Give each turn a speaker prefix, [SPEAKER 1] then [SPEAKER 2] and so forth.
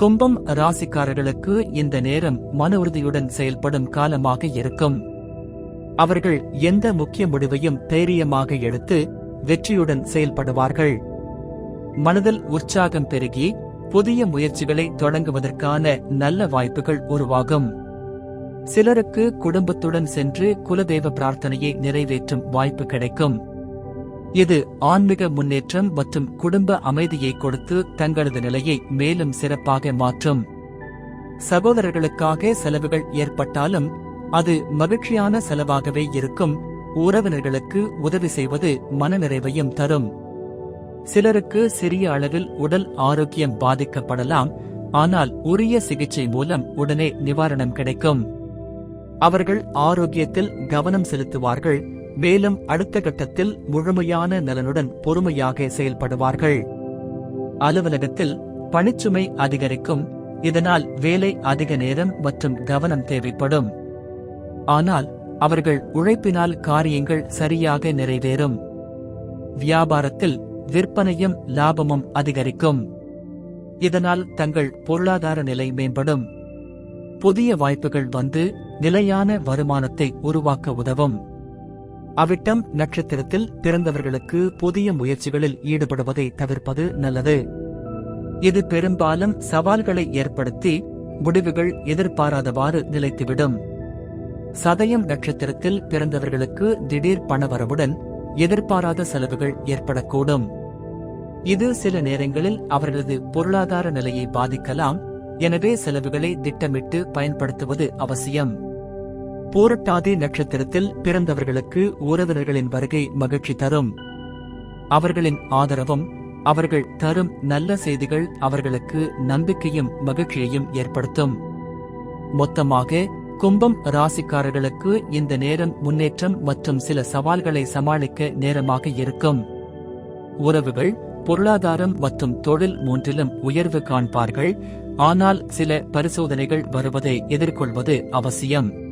[SPEAKER 1] கும்பம் ராசிக்காரர்களுக்கு இந்த நேரம் மன உறுதியுடன் செயல்படும் காலமாக இருக்கும். அவர்கள் எந்த முக்கிய முடிவையும் தைரியமாக எடுத்து வெற்றியுடன் செயல்படுவார்கள். மனதில் உற்சாகம் பெருகி புதிய முயற்சிகளை தொடங்குவதற்கான நல்ல வாய்ப்புகள் உருவாகும். சிலருக்கு குடும்பத்துடன் சென்று குலதெய்வ பிரார்த்தனையை நிறைவேற்றும் வாய்ப்பு கிடைக்கும். இது ஆன்மீக முன்னேற்றம் மற்றும் குடும்ப அமைதியை கொடுத்து தங்களது நிலையை மேலும் சிறப்பாக மாற்றும். சகோதரர்களுக்காக செலவுகள் ஏற்பட்டாலும் அது மகிழ்ச்சியான செலவாகவே இருக்கும். உறவினர்களுக்கு உதவி செய்வது மனநிறைவையும் தரும். சிலருக்கு சிறிய அளவில் உடல் ஆரோக்கியம் பாதிக்கப்படலாம் ஆனால் உரிய சிகிச்சை மூலம் உடனே நிவாரணம் கிடைக்கும். அவர்கள் ஆரோக்கியத்தில் கவனம் செலுத்துவார்கள் மேலும் அடுத்த கட்டத்தில் முழுமையான நலனுடன் பொறுமையாக செயல்படுவார்கள். அலுவலகத்தில் பணிச்சுமை அதிகரிக்கும் இதனால் வேலை அதிக நேரம் மற்றும் கவனம் தேவைப்படும். ஆனால் அவர்கள் உழைப்பினால் காரியங்கள் சரியாக நிறைவேறும். வியாபாரத்தில் விற்பனையும் லாபமும் அதிகரிக்கும். இதனால் தங்கள் பொருளாதார நிலை மேம்படும். புதிய வாய்ப்புகள் வந்து நிலையான வருமானத்தை உருவாக்க உதவும். அவிட்டம் நட்சத்திரத்தில் பிறந்தவர்களுக்கு புதிய முயற்சிகளில் ஈடுபடுவதை தவிர்ப்பது நல்லது. இது பெரும்பாலும் சவால்களை ஏற்படுத்தி முடிவுகள் எதிர்பாராதவாறு நிலைத்துவிடும். சதயம் நட்சத்திரத்தில் பிறந்தவர்களுக்கு திடீர் பணவரவுடன் எதிர்பாராத செலவுகள் ஏற்படக்கூடும். இது சில நேரங்களில் அவர்களது பொருளாதார நிலையை பாதிக்கலாம். எனவே செலவுகளை திட்டமிட்டு பயன்படுத்துவது அவசியம். பூரட்டாதி நட்சத்திரத்தில் பிறந்தவர்களுக்கு உறவினர்களின் வருகை மகிழ்ச்சி தரும். அவர்களின் ஆதரவும் அவர்கள் தரும் நல்ல செய்திகள் அவர்களுக்கு நம்பிக்கையும் மகிழ்ச்சியையும் ஏற்படுத்தும். மொத்தமாக கும்பம் ராசிக்காரர்களுக்கு இந்த நேரம் முன்னேற்றம் மற்றும் சில சவால்களை சமாளிக்க நேரமாக இருக்கும். உறவுகள் பொருளாதாரம் மற்றும் தொழில் மூன்றிலும் உயர்வு காண்பார்கள் ஆனால் சில பரிசோதனைகள் வருவதை எதிர்கொள்வது அவசியம்.